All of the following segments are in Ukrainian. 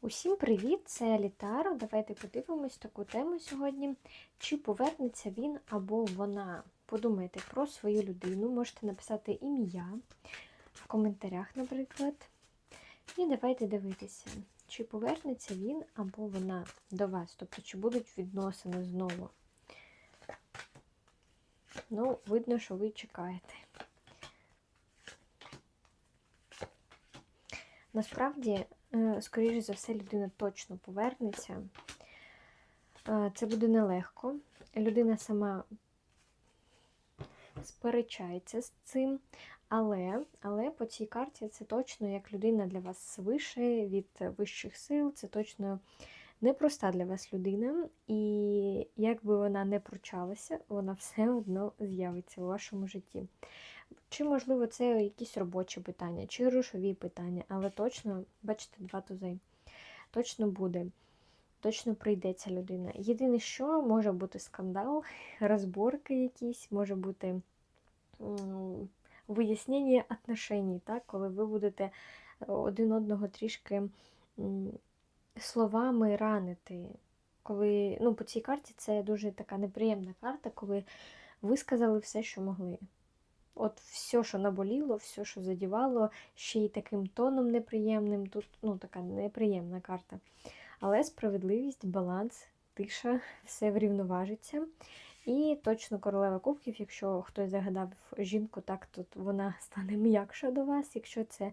Усім привіт! Це Літаро. Давайте подивимось таку тему сьогодні. Чи повернеться він або вона? Подумайте про свою людину, можете написати ім'я в коментарях, наприклад. І давайте дивитися, чи повернеться він або вона до вас, тобто чи будуть відносини знову. Ну, видно, що ви чекаєте. Насправді, скоріше за все, людина точно повернеться. Е, Це буде нелегко. Людина сама сперечається з цим, але, але по цій карті це точно як людина для вас свише від вищих сил, це точно непроста для вас людина, і як би вона не пручалася, вона все одно з'явиться у вашому житті. Чи, можливо, це якісь робочі питання, чи грошові питання, але точно, бачите, два тузи, точно буде, точно прийдеться людина. Єдине, що може бути скандал, розборки якісь, може бути вияснення отношеній, так, коли ви будете один одного трішки словами ранити. Коли, ну, по цій карті це дуже така неприємна карта, коли ви сказали все, що могли. От все, що наболіло, все, що задівало, ще й таким тоном неприємним. Тут ну, така неприємна карта. Але справедливість, баланс, тиша, все врівноважиться. І точно королева кубків, якщо хтось загадав жінку, так то вона стане м'якша до вас. Якщо це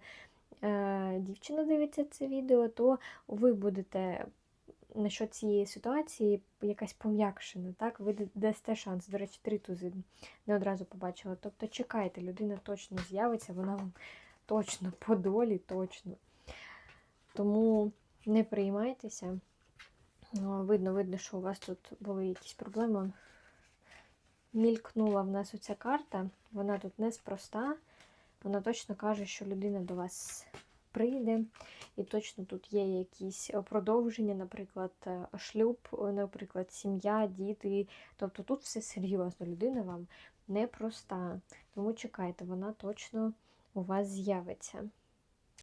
е, дівчина дивиться це відео, то ви будете на що цієї ситуації якась пом'якшена, так? Ви дасте шанс. До речі, три тузи не одразу побачила. Тобто чекайте, людина точно з'явиться, вона вам точно по долі, точно. Тому не приймайтеся. Ну, Видно, видно, що у вас тут були якісь проблеми. Мількнула в нас оця карта, вона тут неспроста. Вона точно каже, що людина до вас прийде, і точно тут є якісь продовження, наприклад, е, шлюб, наприклад, сім'я, діти. Тобто тут все серйозно, людина вам непроста. Тому чекайте, вона точно у вас з'явиться.